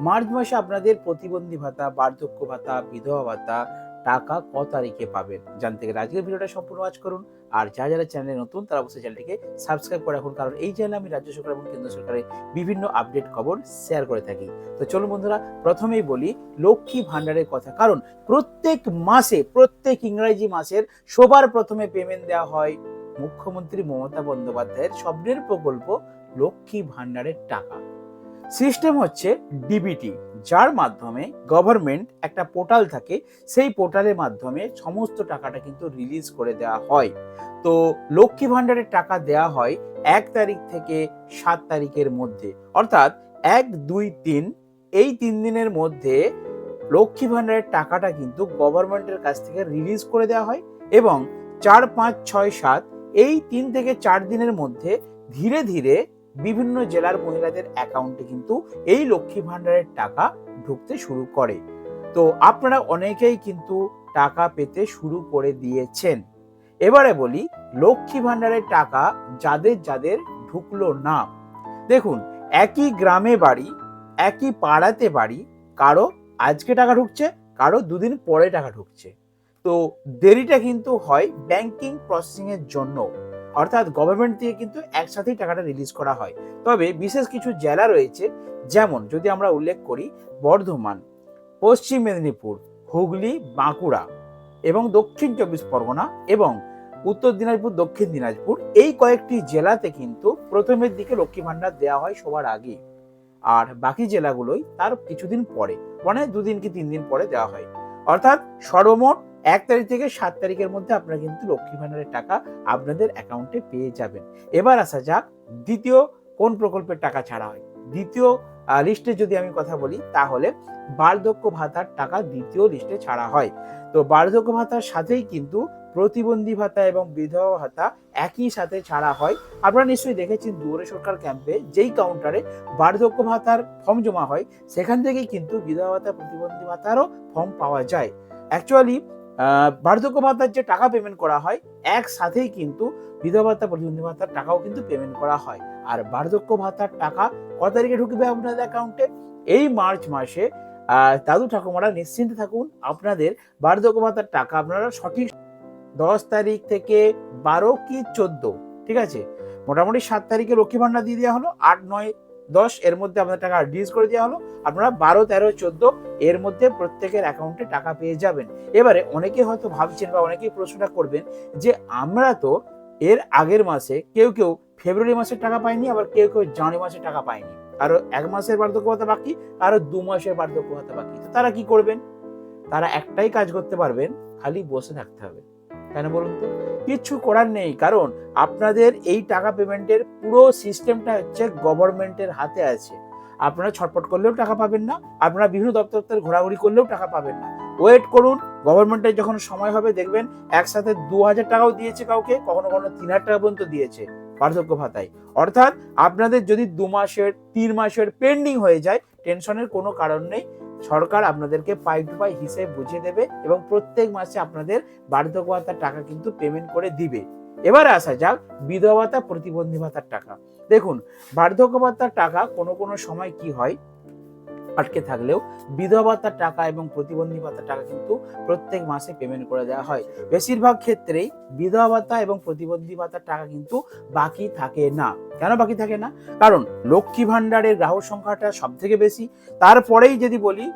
March মাসে আপনাদের প্রতিবন্ধী ভাতা, বার্ধক্য ভাতা, বিধবা ভাতা টাকা ক তারিখে পাবেন। জানতে গেলে আজকের ভিডিওটা সম্পূর্ণ ওয়াচ করুন। আর যারা যারা চ্যানেলে নতুন, তারা অবশ্যই চ্যানেলটিকে সাবস্ক্রাইব করে রাখুন। কারণ এই চ্যানেলে আমি রাজ্য সরকার এবং কেন্দ্র সরকারের বিভিন্ন আপডেট খবর শেয়ার করে থাকি। তো চলুন বন্ধুরা, প্রথমেই বলি লক্ষ্মী ভাণ্ডারের কথা। কারণ প্রত্যেক মাসে, প্রত্যেক ইংরেজি মাসের সবার প্রথমে পেমেন্ট দেওয়া হয় মুখ্যমন্ত্রী মমতা বন্দ্যোপাধ্যায়ের স্বপ্নের প্রকল্প লক্ষ্মী ভাণ্ডারের টাকা। সিস্টেম হচ্ছে ডিবিটি যার মাধ্যমে গভর্নমেন্ট একটা পোর্টাল থাকে, সেই পোর্টালের মাধ্যমে সমস্ত টাকাটা কিন্তু রিলিজ করে দেওয়া হয়। তো লক্ষ্মী ভাণ্ডারের টাকা দেওয়া হয় এক তারিখ থেকে সাত তারিখের মধ্যে। অর্থাৎ এক, দুই, তিন, এই তিন দিনের মধ্যে লক্ষ্মী ভাণ্ডারের টাকাটা কিন্তু গভর্নমেন্টের কাছ থেকে রিলিজ করে দেওয়া হয় এবং চার, পাঁচ, ছয়, সাত, এই তিন থেকে চার দিনের মধ্যে ধীরে ধীরে বিভিন্ন জেলার মহিলাদের অ্যাকাউন্টে কিন্তু এই লক্ষ্মী ভাণ্ডারের টাকা ঢুকতে শুরু করে। তো আপনারা অনেকেই কিন্তু টাকা পেতে শুরু করে দিয়েছেন। এবারে বলি, লক্ষ্মী ভাণ্ডারের টাকা যাদের যাদের ঢুকলো না। দেখুন, একই গ্রামে বাড়ি, একই পাড়াতে বাড়ি, কারও আজকে টাকা ঢুকছে, কারও দুদিন পরে টাকা ঢুকছে। তো দেরিটা কিন্তু হয় ব্যাংকিং প্রসেসিং এর জন্য। অর্থাৎ গভর্নমেন্ট দিয়ে কিন্তু একসাথেই টাকাটা রিলিজ করা হয়। তবে বিশেষ কিছু জেলা রয়েছে, যেমন যদি আমরা উল্লেখ করি বর্ধমান, পশ্চিম মেদিনীপুর, হুগলি, বাঁকুড়া এবং দক্ষিণ চব্বিশ পরগনা এবং উত্তর দিনাজপুর, দক্ষিণ দিনাজপুর, এই কয়েকটি জেলাতে কিন্তু প্রথমের দিকে লক্ষ্মী ভাণ্ডার দেওয়া হয় সবার আগে। আর বাকি জেলাগুলোই তার কিছুদিন পরে মানে দুদিন কি তিন দিন পরে দেওয়া হয়। অর্থাৎ সর্বমোট এক তারিখ থেকে সাত তারিখের মধ্যে আপনারা কিন্তু লক্ষ্মী ভাণ্ডারের টাকা আপনাদের অ্যাকাউন্টে পেয়ে যাবেন। এবার আসা যাক, দ্বিতীয় কোন প্রকল্পের টাকা ছাড়া হয়? দ্বিতীয় লিস্টে যদি আমি কথা বলি, তাহলে বার্ধক্য ভাতার টাকা দ্বিতীয় লিস্টে ছাড়া হয়। তো বার্ধক্য ভাতার সাথেই কিন্তু প্রতিবন্ধী ভাতা এবং বিধবা ভাতা একই সাথে ছাড়া হয়। আপনারা নিশ্চয়ই দেখেছেন দুয়ারে সরকার ক্যাম্পে যেই কাউন্টারে বার্ধক্য ভাতার ফর্ম জমা হয়, সেখান থেকেই কিন্তু বিধবা ভাতা, প্রতিবন্ধী ভাতারও ফর্ম পাওয়া যায়। অ্যাকচুয়ালি বার্ধক্য ভাতার যে টাকা পেমেন্ট করা হয়, একসাথেই কিন্তু বিধবা ভাতা, প্রতিবন্ধী ভাতার টাকাও কিন্তু পেমেন্ট করা হয়। আর বার্ধক্য ভাতার টাকা কত তারিখে ঢুকবে আপনাদের অ্যাকাউন্টে এই মার্চ মাসে দাদু ঠাকুমারা নিশ্চিন্তে থাকুন, আপনাদের বার্ধক্য ভাতার টাকা আপনারা সঠিক দশ তারিখ থেকে বারো কি চোদ্দ, ঠিক আছে? মোটামুটি সাত তারিখে লক্ষ্মী ভান্ডার দিয়ে দেওয়া হলো, আট, নয় দশ, এর মধ্যে আপনাদের টাকা রিলিজ করে দেওয়া হলো। আপনারা বারো, তেরো, চোদ্দ, এর মধ্যে প্রত্যেকের অ্যাকাউন্টে টাকা পেয়ে যাবেন। এবারে অনেকে হয়তো ভাবছেন বা অনেকেই প্রশ্নটা করবেন যে, আমরা তো এর আগের মাসে কেউ কেউ ফেব্রুয়ারি মাসের টাকা পায়নি আবার কেউ কেউ জানুয়ারি মাসের টাকা পায়নি। কারও এক মাসের বার্ধক্য ভাতা বাকি কারও দু মাসের বার্ধক্য ভাতা বাকি। তো তারা কি করবেন? তারা একটাই কাজ করতে পারবেন, খালি বসে থাকতে হবে। কেন বলুন তো? কিচ্ছু করার নেই, কারণ আপনাদের এই টাকা পেমেন্টের পুরো সিস্টেমটা হচ্ছে গভর্নমেন্টের হাতে আছে। আপনারা ছটপট করলেও টাকা পাবেন না, আপনারা বিভিন্ন দপ্তর দপ্তর ঘোরাঘুরি করলেও টাকা পাবেন না। ওয়েট করুন গভর্নমেন্টের যখন সময় হবে, দেখবেন একসাথে দু হাজার টাকাও দিয়েছে কাউকে, কখনো কখনো তিন হাজার টাকা পর্যন্ত দিয়েছে, বার্ধক্য ভাতায়। অর্থাৎ আপনাদের যদি দু মাসের, তিন মাসের পেন্ডিং হয়ে যায় টেনশনের কোনো কারণ নেই। সরকার আপনাদেরকে পাই টু পাই হিসেবে বুঝিয়ে দেবে এবং প্রত্যেক মাসে আপনাদের বার্ধক্য ভাতার টাকা কিন্তু পেমেন্ট করে দিবে। এবার আসা যাক বিধবা ভাতা প্রতিবন্ধী ভাতার টাকা। দেখুন বার্ধক্য ভাতার টাকা কোনো কোনো সময় কি হয়? আটকে থাকলেও বিধবা ভাতার টাকা এবং প্রতিবন্ধী ভাতার টাকা কিন্তু প্রত্যেক মাসে পেমেন্ট করে দেওয়া হয়। বেশিরভাগ ক্ষেত্রেই বিধবা ভাতা এবং প্রতিবন্ধী ভাতার টাকা কিন্তু বাকি থাকে না। কেন বাকি থাকে না? কারণ লক্ষ্মী ভাণ্ডারের গ্রাহক সংখ্যাটা সব থেকে বেশি। তারপরেই যদি বলি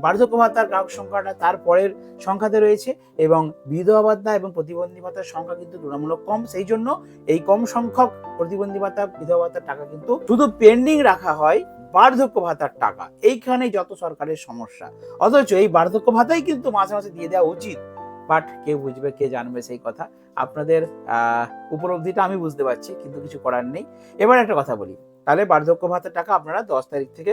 বার্ধক্য ভাতার গ্রাহক সংখ্যাটা তারপরের সংখ্যাতে রয়েছে এবং বিধবা ভাতা এবং প্রতিবন্ধী ভাতার সংখ্যা কিন্তু তুলনামূলক কম। সেই জন্য এই কম সংখ্যক প্রতিবন্ধী ভাতা, বিধবা ভাতার টাকা কিন্তু শুধু পেন্ডিং রাখা হয় বার্ধক্য ভাতার টাকা। এইখানে যত সরকারের সমস্যা। অথচ এই বার্ধক্য ভাতাই কিন্তু মাসে মাসে দিয়ে দেওয়া উচিত। বাট কে বুঝবে, কে জানবে সেই কথা। আপনাদের উপলব্ধিটা আমি বুঝতে পারছি, কিন্তু কিছু করার নেই। এবার একটা কথা বলি। তাহলে বার্ধক্য ভাতার টাকা আপনারা দশ তারিখ থেকে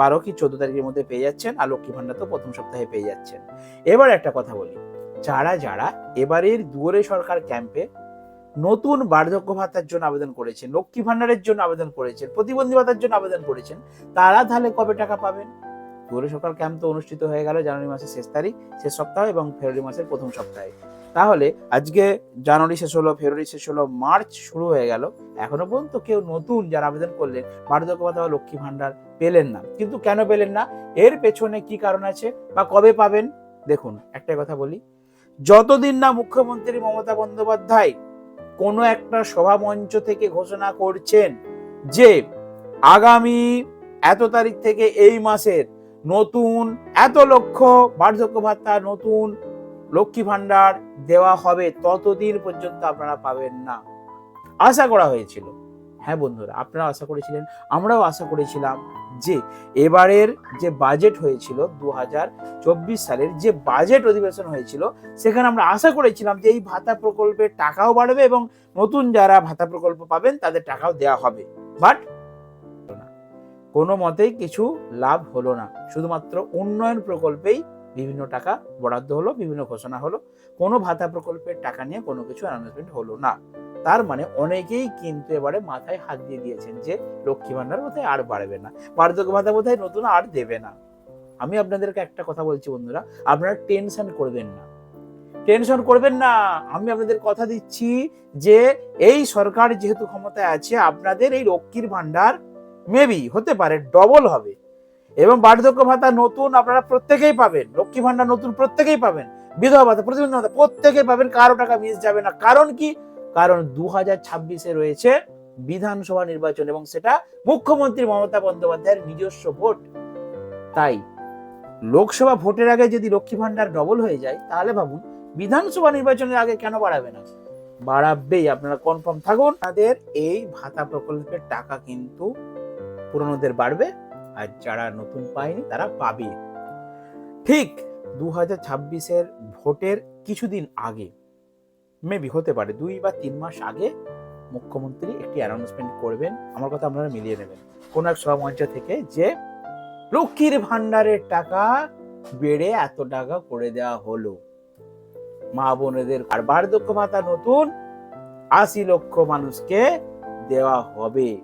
বারো কি চোদ্দ তারিখের মধ্যে পেয়ে যাচ্ছেন আর লক্ষ্মী ভান্ডার তো প্রথম সপ্তাহে পেয়ে যাচ্ছেন। এবার একটা কথা বলি। যারা যারা এবারের দুয়ারে সরকার ক্যাম্পে নতুন বার্ধক্য ভাতার জন্য আবেদন করেছেন, লক্ষ্মী ভান্ডারের জন্য আবেদন করেছেন, প্রতিবন্ধী ভাতার জন্য আবেদন করেছেন, তারা তাহলে কবে টাকা পাবেন? দুয়ারে সরকার ক্যাম্প তো অনুষ্ঠিত হয়ে গেল জানুয়ারি মাসের শেষ তারিখ, শেষ সপ্তাহ এবং ফেব্রুয়ারি মাসের প্রথম সপ্তাহে। তাহলে আজকে জানুয়ারি শেষ হলো, ফেব্রুয়ারি শেষ হলো, মার্চ শুরু হয়ে গেল, এখনও পর্যন্ত কেউ নতুন যারা আবেদন করলেন, বার্ধক্য ভাতা বা লক্ষ্মী ভান্ডার পেলেন না। কিন্তু কেন পেলেন না? এর পেছনে কি কারণ আছে বা কবে পাবেন? দেখুন একটা কথা বলি, যতদিন না মুখ্যমন্ত্রী মমতা বন্দ্যোপাধ্যায় কোনো একটা সভা মঞ্চ থেকে ঘোষণা করছেন যে আগামী এত তারিখ থেকে এই মাসের নতুন এত লক্ষ বার্ধক্য ভাতা নতুন লক্ষ্মী ভাণ্ডার দেওয়া হবে, ততদিন পর্যন্ত আপনারা পাবেন না। আশা করা হয়েছিল। হ্যাঁ বন্ধুরা, আপনারা আশা করেছিলেন, আমরাও আশা করেছিলাম যে এবারের যে বাজেট হয়েছিল দু সালের যে বাজেট অধিবেশন হয়েছিল, সেখানে আমরা আশা করেছিলাম যে এই ভাতা প্রকল্পের টাকাও বাড়বে এবং নতুন যারা ভাতা প্রকল্প পাবেন, তাদের টাকাও দেওয়া হবে। বাট কোনো মতেই কিছু লাভ হলো না। শুধুমাত্র উন্নয়ন প্রকল্পেই বিভিন্ন টাকা বরাদ্দ হলো, বিভিন্ন ঘোষণা হলো। কোনো ভাতা প্রকল্পের টাকা নিয়ে কোনো কিছু অ্যানাউন্সমেন্ট হলো না। তার মানে অনেকেই কিন্তু এবারে মাথায় হাত দিয়ে দিয়েছেন যে লক্ষ্মী ভান্ডার বোধহয় আর বাড়বে না। বার্ধক্য ভাতা বোধহয় নতুন আর দেবে না। আমি আপনাদেরকে একটা কথা বলছি বন্ধুরা, আপনারা টেনশন করবেন না। টেনশন করবেন না। আমি আপনাদের কথা দিচ্ছি যে এই সরকার যেহেতু ক্ষমতায় আছে, আপনাদের এই লক্ষ্মীর ভান্ডার মেবি হতে পারে ডবল হবে। এবং বার্ধক্য ভাতা নতুন আপনারা প্রত্যেকেই পাবেন লক্ষ্মী ভান্ডার নতুন প্রত্যেকেই পাবেন, বিধবা ভাতা, প্রতিবন্ধী ভাতা প্রত্যেকেই পাবেন, কারও টাকা মিস যাবে না। কারণ কি? কারণ দু হাজার ছাব্বিশে রয়েছে বিধানসভা নির্বাচন এবং সেটা মুখ্যমন্ত্রী মমতা বন্দ্যোপাধ্যায়ের নিজস্ব ভোট। তাই লোকসভা ভোটের আগে যদি লক্ষ্মী ভান্ডার ডবল হয়ে যায়, তাহলে ভাবুন বিধানসভা নির্বাচনের আগে কেন বাড়াবে না? বাড়াবেই, আপনারা কনফার্ম থাকুন। তাদের এই ভাতা প্রকল্পের টাকা কিন্তু পুরনোদের বাড়বে আর যারা নতুন পায়নি, তারা পাবে। ঠিক দু হাজার ভোটের কিছুদিন আগে মেবি হতে পারে। দুই বা তিন মাস আগে মুখ্যমন্ত্রী একটি অ্যানাউন্সমেন্ট করবেন। আমার কথা আপনারা মিলিয়ে নেবেন। কোন এক সভামঞ্চ থেকে যে লক্ষ্মীর ভান্ডারের টাকা বেড়ে এত টাকা করে দেওয়া হলো। মা বোনেদের আর বার্ধক্য ভাতা নতুন আশি লক্ষ মানুষকে দেওয়া হবে।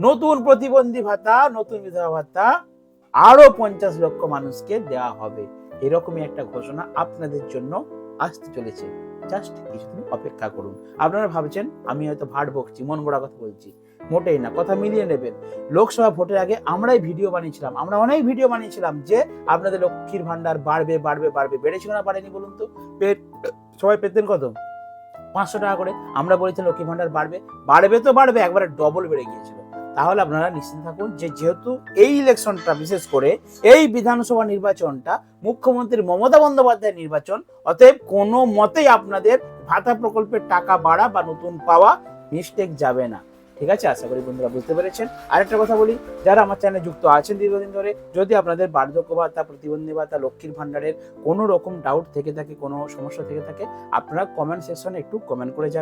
নতুন প্রতিবন্ধী ভাতা, নতুন বিধবা ভাতা আরও পঞ্চাশ লক্ষ মানুষকে দেওয়া হবে। এরকমই একটা ঘোষণা আপনাদের জন্য আসতে চলেছে। জাস্ট কিছুদিন অপেক্ষা করুন। আপনারা ভাবছেন, আমি হয়তো ভাট বকছি, মন গড়া কথা বলছি। মোটেই না, কথা মিলিয়ে নেবেন। লোকসভা ভোটের আগে আমরাই ভিডিও বানিয়েছিলাম। আমরা অনেক ভিডিও বানিয়েছিলাম যে আপনাদের লক্ষ্মীর ভান্ডার বাড়বে বাড়বে বাড়বে। বেড়েছিল না বাড়েনি বলুন তো? সবাই পেতেন কত? পাঁচশো টাকা করে। আমরা বলেছিলাম লক্ষ্মী ভান্ডার বাড়বে। বাড়বে তো বাড়বে, একবারে ডবল বেড়ে গিয়েছিল। তাহলে আপনারা নিশ্চিন্ত থাকুন যে যেহেতু এই ইলেকশনটা বিশেষ করে এই বিধানসভা নির্বাচনটা মুখ্যমন্ত্রী মমতা বন্দ্যোপাধ্যায়ের নির্বাচন, অতএব কোনো মতেই আপনাদের ভাতা প্রকল্পের টাকা বাড়া বা নতুন পাওয়া মিস্টেক যাবে না। ঠিক আছে? আশা করি বন্ধুরা বুঝতে পেরেছেন। আরেকটা কথা বলি, যারা আমার চ্যানেলে যুক্ত আছেন দীর্ঘদিন ধরে, যদি আপনাদের বার্ধক্য ভাতা প্রতিবন্ধী ভাতা লক্ষ্মীর ভাণ্ডারের কোনো রকম ডাউট থেকে থাকে, কোনো সমস্যা থেকে থাকে, আপনারা কমেন্ট সেকশনে একটু কমেন্ট করে যাবেন।